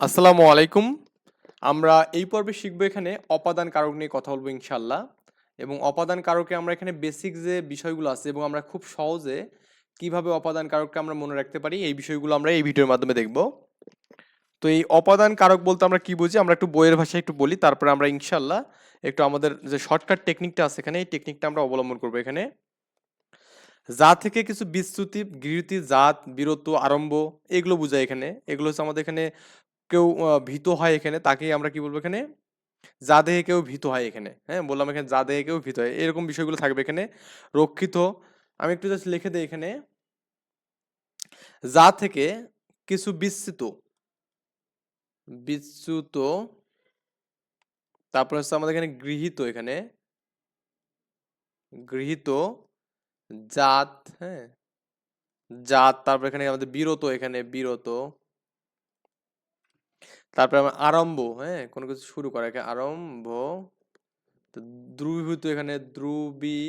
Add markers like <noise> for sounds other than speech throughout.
আসসালামু আলাইকুম। আমরা এই পর্বে শিখব এখানে অপাদান কারক নিয়ে কথা বলব ইনশাল্লাহ এবং অপাদান কারকে আমরা এখানে বেসিক যে বিষয়গুলো আছে এবং আমরা খুব সহজে কীভাবে অপাদান কারককে আমরা মনে রাখতে পারি, এই বিষয়গুলো আমরা এই ভিডিওর মাধ্যমে দেখব। তো এই অপাদান কারক বলতে আমরা কি বুঝি? আমরা একটু বইয়ের ভাষায় একটু বলি, তারপরে আমরা ইনশাল্লাহ একটু আমাদের যে শর্টকাট টেকনিকটা আছে এখানে, এই টেকনিকটা আমরা অবলম্বন করব এখানে। যা থেকে কিছু বিস্তৃতি গৃহীতি, জাত, বীরত্ব, আরম্ভ, এগুলো বোঝায় এখানে। এগুলো হচ্ছে আমাদের এখানে কেউ ভীত হয় এখানে, তাকেই আমরা কি বলব এখানে? যা দেহে কেউ ভীত হয় এখানে হ্যাঁ? বললাম এখানে যা দেহে কেউ ভীত হয়, এরকম বিষয়গুলো থাকবে এখানে। রক্ষিত, আমি একটু জাস্ট লিখে দিই এখানে। যা থেকে কিছু বিস্তৃত বিচ্যুত, তারপর হচ্ছে আমাদের এখানে গৃহীত এখানে। গৃহীত, জাত হ্যাঁ? জাত, তারপর এখানে আমাদের বিরত এখানে, বিরত। তারপরে আমার আরম্ভ হ্যাঁ? কোনো কিছু শুরু করা এখানে আরম্ভ, তো দ্রুভূত এখানে দ্রুবি,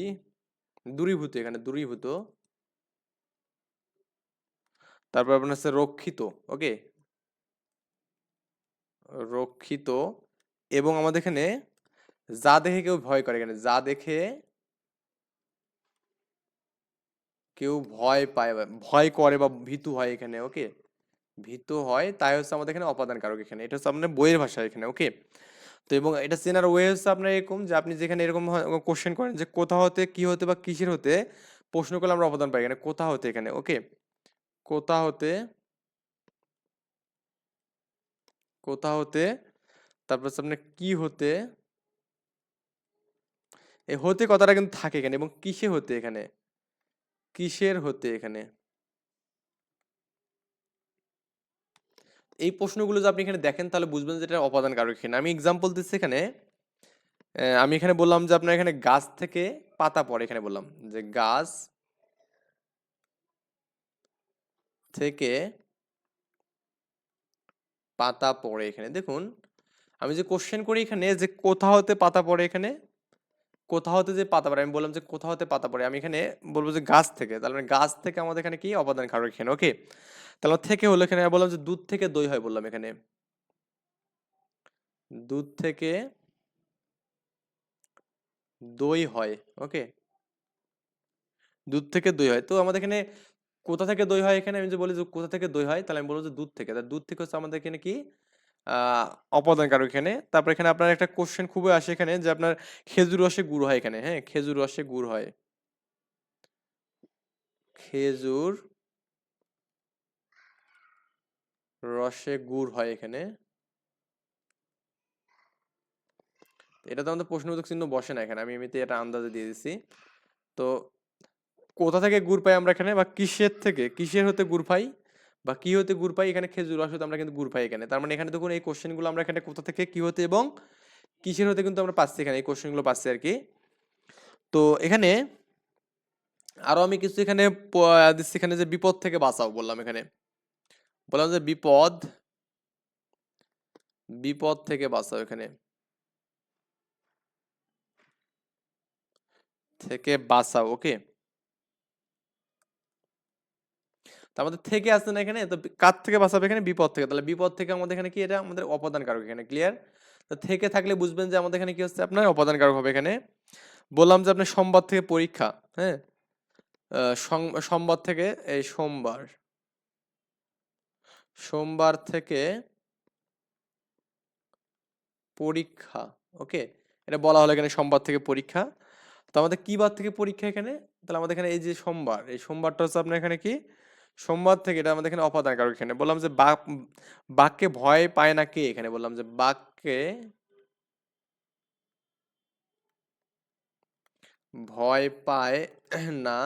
দূরীভূত এখানে দূরীভূত। তারপর আপনার হচ্ছে রক্ষিত, ওকে? রক্ষিত এবং আমাদের এখানে যা দেখে কেউ ভয় করে এখানে, যা দেখে কেউ ভয় পায় ভয় করে বা ভীতু হয় এখানে, ওকে? ভীত হয়, তাই হচ্ছে আমাদের এখানে অপাদান কারক এখানে। এটা হচ্ছে আপনার বইয়ের ভাষা এখানে ওকে তো এবং এটা চেনার ওয়ে হচ্ছে আপনার এরকম যে আপনি যেখানে এরকম কোশ্চেন করেন যে কোথা হতে, কি হতে বা কিসের হতে প্রশ্ন করলে আমরা অবদান পাই এখানে, কোথা হতে এখানে ওকে কোথা হতে কোথা হতে, তারপর হচ্ছে আপনার কি হতে, এই হতে কথাটা কিন্তু থাকে এখানে, এবং কিসে হতে এখানে, কিসের হতে এখানে? এই প্রশ্নগুলো যদি আপনি এখানে দেখেন, তাহলে বুঝবেন যে এটা অপাদান কারক এখানে আমি এক্সাম্পল দিচ্ছি এখানে। আমি এখানে বললাম যে আপনার এখানে গাছ থেকে পাতা পড়ে, এখানে বললাম যে গাছ থেকে পাতা পড়ে এখানে। দেখুন, আমি যে কোশ্চেন করি এখানে যে কোথা হতে পাতা পড়ে এখানে কোথা হতে যে পাতা পড়ে, আমি বললাম যে কোথা হতে পাতা পড়ে, আমি এখানে বলব যে গাছ থেকে, তাহলে মানে গাছ থেকে আমাদের এখানে কি অপাদান কারক এখানে ওকে তাহলে থেকে হলো এখানে বললাম যে দুধ থেকে দই হয় বললাম এখানে। দুধ থেকে দই হয় ওকে দুধ থেকে দই হয়, তো আমাদের এখানে কোথা থেকে দই হয় এখানে? আমি যে বলি যে কোথা থেকে দই হয়, তাহলে আমি বলব যে দুধ থেকে দুধ থেকে হচ্ছে আমাদের এখানে কি? অপাদান কারক এখানে তারপর এখানে আপনার একটা কোশ্চেন খুবই আসে এখানে যে আপনার খেজুর রসে গুড় হয় এখানে হ্যাঁ? খেজুর রসে গুড় হয়। খেজুর রসে গুড় হয় এখানে। এটা তো আমাদের প্রশ্নবোধক চিহ্ন বসে না এখানে, আমি এমনিতে এটা আন্দাজে দিয়ে দিছি। তো কোথা থেকে গুড় পাই আমরা এখানে বা কিসের থেকে? কিসের হতে গুড় পাই? বা কি হতে গুড় পাই এখানে খেজুর রস হতে আমরা কিন্তু গুড় পাই এখানে। তার মানে এখানে দেখুন এই কোশ্চেনগুলো আমরা এখানে কোথা থেকে, কি হতে এবং কিসের হতে কিন্তু আমরা পাচ্ছি এখানে, এই কোশ্চেনগুলো পাচ্ছি আর কি। তো এখানে আরও আমি কিছু এখানে দিচ্ছি এখানে যে বিপদ থেকে বাঁচাও বললাম এখানে। বললাম যে বিপদ বিপদ থেকে বাঁচাও এখানে। থেকে বাঁচাও ওকে আমাদের থেকে আসছে না এখানে, তো কার থেকে বাঁচাবে এখানে? বিপদ থেকে। তাহলে বিপদ থেকে আমাদের এখানে কি? এটা আমাদের অপাদান কারক এখানে ক্লিয়ার তো থেকে থাকলে বুঝবেন যে আমাদের এখানে কি হচ্ছে? আপনার অপাদান কারক হবে এখানে। বললাম যে আপনার সোমবার থেকে পরীক্ষা হ্যাঁ? সোমবার থেকে, এই সোমবার। সোমবার থেকে পরীক্ষা ওকে এটা বলা হলো এখানে সোমবার থেকে পরীক্ষা। তো আমাদের কি বার থেকে পরীক্ষা এখানে? তাহলে আমাদের এখানে এই যে সোমবার, এই সোমবারটা হচ্ছে আপনার এখানে কি? সোমবার থেকে এটা আমাদের এখানে অপাদান কারক এখানে। বললাম যে বাক বাক্যে ভয় পায় না কে? এখানে বললাম যে বাক্যে ভয় পায় না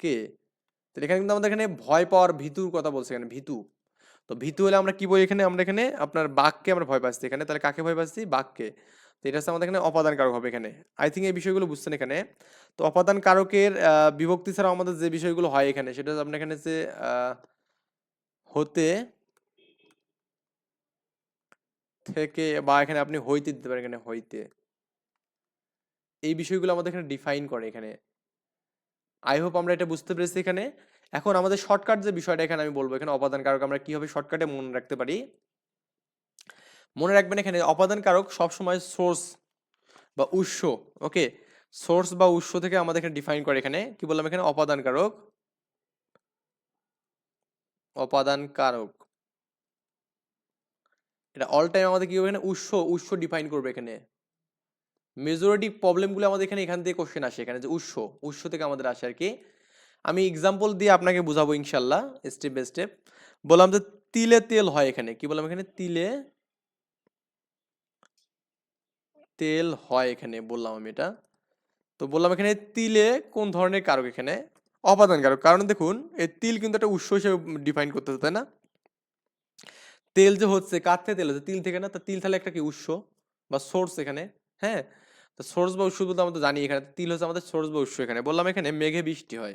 কে? তো এখানে কিন্তু আমাদের এখানে ভয় পাওয়ার ভীতুর কথা বলছে এখানে, ভীতু। তো ভীতু হলে আমরা কি বলি এখানে? আমরা এখানে আপনার বাঘকে আমরা ভয় পাচ্ছি এখানে। তাহলে কাকে ভয় পাচ্ছি? বাঘকে তো এটা আমাদের এখানে অপাদান কারক হবে এখানে। আই থিঙ্ক এই বিষয়গুলো বুঝছেন এখানে। তো অপাদান কারকের বিভক্তি ছাড়াও আমাদের যে বিষয়গুলো হয় এখানে, সেটা আপনার এখানে যে হতে থেকে বা এখানে আপনি হইতে দিতে পারেন এখানে হইতে। এই বিষয়গুলো আমাদের এখানে ডিফাইন করে এখানে। আই হোপ আমরা এটা বুঝতে পেরেছি এখানে। এখন আমাদের শর্টকাট যে বিষয়টা এখানে আমি বলব, এখানে অপাদান কারক আমরা কীভাবে শর্টকাটে মনে রাখতে পারি? মনে রাখবেন এখানে অপাদান কারক সবসময় সোর্স বা উৎস ওকে সোর্স বা উৎস থেকে আমাদের এখানে ডিফাইন করে এখানে, কি বললাম এখানে? অপাদান কারক অপাদান কারক এটা অল টাইম আমাদের কি হবে এখানে? উৎস উৎস ডিফাইন করবে এখানে। মেজরিটি প্রবলেমগুলো আমাদের এখানে এখান থেকে কোশ্চেন আসে এখানে, যে উৎস উৎস থেকে আমাদের আসে আর কি। আমি এক্সাম্পল দিয়ে আপনাকে বুঝাবো ইনশাল্লাহ স্টেপ বাই স্টেপ বললাম যে তিলে তেল হয় এখানে, কি বললাম এখানে? তিলে তেল হয় এখানে বললাম আমি এটা। তো বললাম এখানে তিলে কোন ধরনের কারক এখানে? অপাদান কারক। কারণ দেখুন এই তিল কিন্তু একটা উৎস হিসেবে ডিফাইন করতেছে, তাই না? তেল যে হচ্ছে কার থেকে তেল হচ্ছে, তিল থেকে না? তা তিল তাহলে একটা কি উৎস বা সোর্স এখানে হ্যাঁ? তো সোর্স বা উৎস বলতে আমরা তো জানি এখানে। তিল হচ্ছে আমাদের সোর্স বা উৎস এখানে। বললাম এখানে মেঘে বৃষ্টি হয়।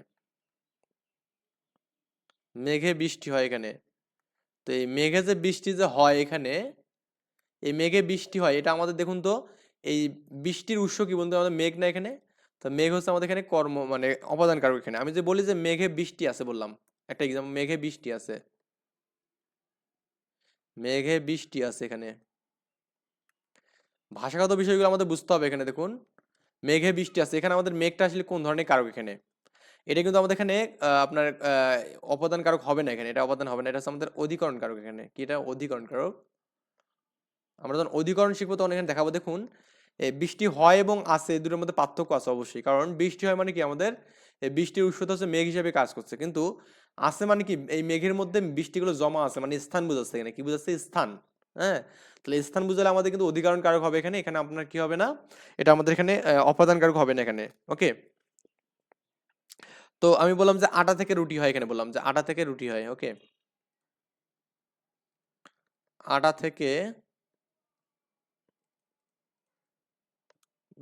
মেঘে বৃষ্টি হয় এখানে। তো এই মেঘে যে বৃষ্টি যে হয় এখানে, এই মেঘে বৃষ্টি হয়, এটা আমাদের দেখুন তো এই বৃষ্টির উৎস কি বলতে আমাদের মেঘ না এখানে? তো মেঘ হচ্ছে আমাদের এখানে কর্ম মানে অবদান কারক এখানে। আমি যে বলি যে মেঘে বৃষ্টি আছে বললাম। একটা এক্সাম্পল মেঘে বৃষ্টি আছে। মেঘে বৃষ্টি আছে এখানে। ভাষাগত বিষয়গুলো আমাদের বুঝতে হবে এখানে দেখুন। মেঘে বৃষ্টি আছে। এখানে আমাদের মেঘটা আসলে কোন ধরনের কারক এখানে? এটা কিন্তু আমাদের এখানে আপনার আহ, অপদান কারক হবে না এখানে। এটা অবদান হবে না। এটা হচ্ছে আমাদের অধিকরণ কারক এখানে। কি এটা? অধিকরণ কারক আমরা যখন অধিকরণ শিখব তখন এখানে দেখাবো দেখুন। বৃষ্টি হয় এবং এই দুটোর মধ্যে পার্থক্য আছে অবশ্যই। কারণ বৃষ্টি হয় মানে কি? আমাদের বৃষ্টির উৎসটা হচ্ছে মেঘ হিসেবে কাজ করছে। কিন্তু আছে মানে কি? এই মেঘের মধ্যে বৃষ্টিগুলো জমা আছে মানে স্থান বুঝাচ্ছে এখানে। কি বুঝাচ্ছে? স্থান। হ্যাঁ? তাহলে স্থান বুঝালে আমাদের কিন্তু অধিকারণ কারক হবে এখানে। এখানে আপনার কি হবে না? এটা আমাদের এখানে অপাদান কারক হবে না এখানে। ওকে? তো আমি বললাম যে আটা থেকে রুটি হয় এখানে বললাম যে আটা থেকে রুটি হয়। ওকে? আটা থেকে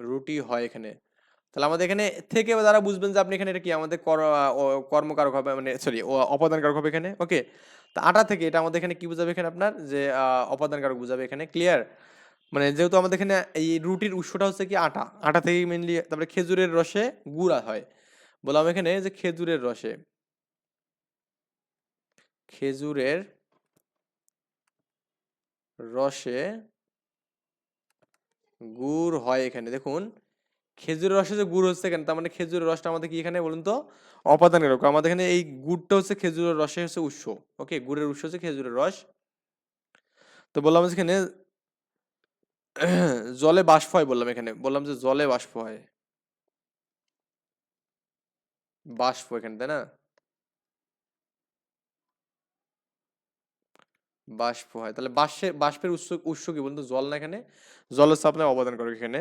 রুটি হয় এখানে। তাহলে আমাদের এখানে থেকে দ্বারা বুঝবেন যে আপনি এখানে এটা কি? আমাদের কর্মকারক হবে মানে সরি অপাদান কারক হবে এখানে। ওকে তো আটা থেকে এটা আমাদের এখানে কি বুঝাবে এখানে আপনার? যে আহ, অপাদান কারক বুঝাবে এখানে ক্লিয়ার মানে যেহেতু আমাদের এখানে এই রুটির উৎসটা হচ্ছে কি আটা। আটা থেকে মেনলি তারপরে খেজুরের রসে গুড়া হয়। বললাম এখানে যে খেজুরের রসে। খেজুরের রসে গুড় হয় এখানে। দেখুন, খেজুরের রসে যে গুড় হচ্ছে কেন তার মানে খেজুরের রসটা আমাদের কি এখানে বলুন তো? অপাদান কারক আমাদের এখানে এই গুড়টা হচ্ছে খেজুরের রসে হচ্ছে উৎস। ওকে, গুড়ের উৎস হচ্ছে খেজুরের রস। তো বললাম এখানে <coughs> জলে বাষ্প হয় বললাম এখানে। বললাম যে জলে বাষ্প হয়। বাষ্প এখানে, তাই না? বাষ্প হয়। তাহলে বাষ্পে বাষ্পের উৎস উৎস কি বলতো জল না এখানে? জল হচ্ছে আপনার অবদান কারক এখানে।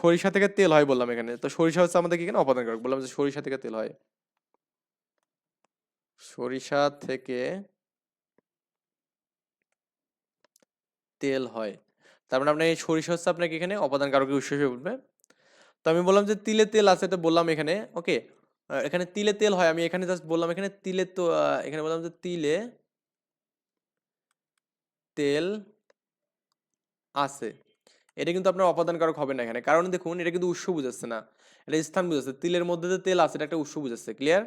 সরিষা থেকে তেল হয় বললাম এখানে। তো সরিষা হচ্ছে আমাদের এখানে? অবদান কারক। বললাম যে সরিষা থেকে তেল হয়। সরিষা থেকে তেল হয়। তার মানে আপনার এই সরিষা হচ্ছে আপনাকে এখানে? অপাদান কারকের উৎস হিসেবে বলবে তো আমি বললাম যে তিলে তেল আছে এটা বললাম এখানে। ওকে এখানে তিলে তেল হয়। আমি এখানে জাস্ট বললাম এখানে তিলে তো এখানে বললাম যে তিলে তেল আছে। এটা কিন্তু আপনার অপাদান কারক হবে না এখানে। কারণ দেখুন, এটা কিন্তু উৎস বুঝাচ্ছে না। এটা স্থান বুঝাচ্ছে। তিলের মধ্যে যে তেল আছে, এটা একটা উৎস বুঝাচ্ছে। ক্লিয়ার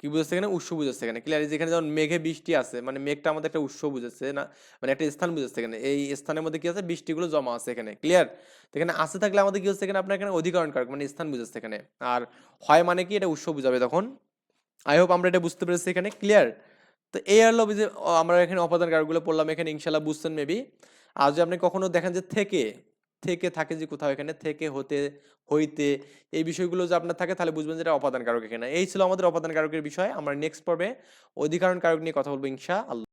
কি বুঝাচ্ছে এখানে? উৎস বুঝাচ্ছে এখানে। ক্লিয়ার যেখানে যেমন মেঘে বৃষ্টি আছে মানে মেঘটা আমাদের একটা উৎস বুঝাচ্ছে না মানে একটা স্থান বুঝাচ্ছে এখানে। এই স্থানের মধ্যে কি আছে? বৃষ্টিগুলো জমা আছে এখানে। ক্লিয়ার এখানে আছে থাকলে আমাদের কি হচ্ছে এখানে? আপনার এখানে অধিকরণ কারক মানে স্থান বুঝাচ্ছে এখানে। আর হয় মানে কি? এটা উৎস বুঝাবে তখন। আই হোপ আমরা এটা বুঝতে পেরেছি এখানে। ক্লিয়ার তো এই হলো যে আমরা এখানে অপাদান কারকগুলো পড়লাম, এখানে ইনশাল্লাহ বুঝছেন মেবি আর যদি আপনি কখনো দেখেন যে থেকে থেকে থাকে যে কোথাও এখানে, থেকে, হতে, হইতে, এই বিষয়গুলো যে আপনার থাকে, তাহলে বুঝবেন যেটা অপাদান কারক এখানে। এই ছিল আমাদের অপাদান কারকের বিষয়। আমরা নেক্সট পর্বে অধিকারণ কারক নিয়ে কথা বলব ইনশা আল্লাহ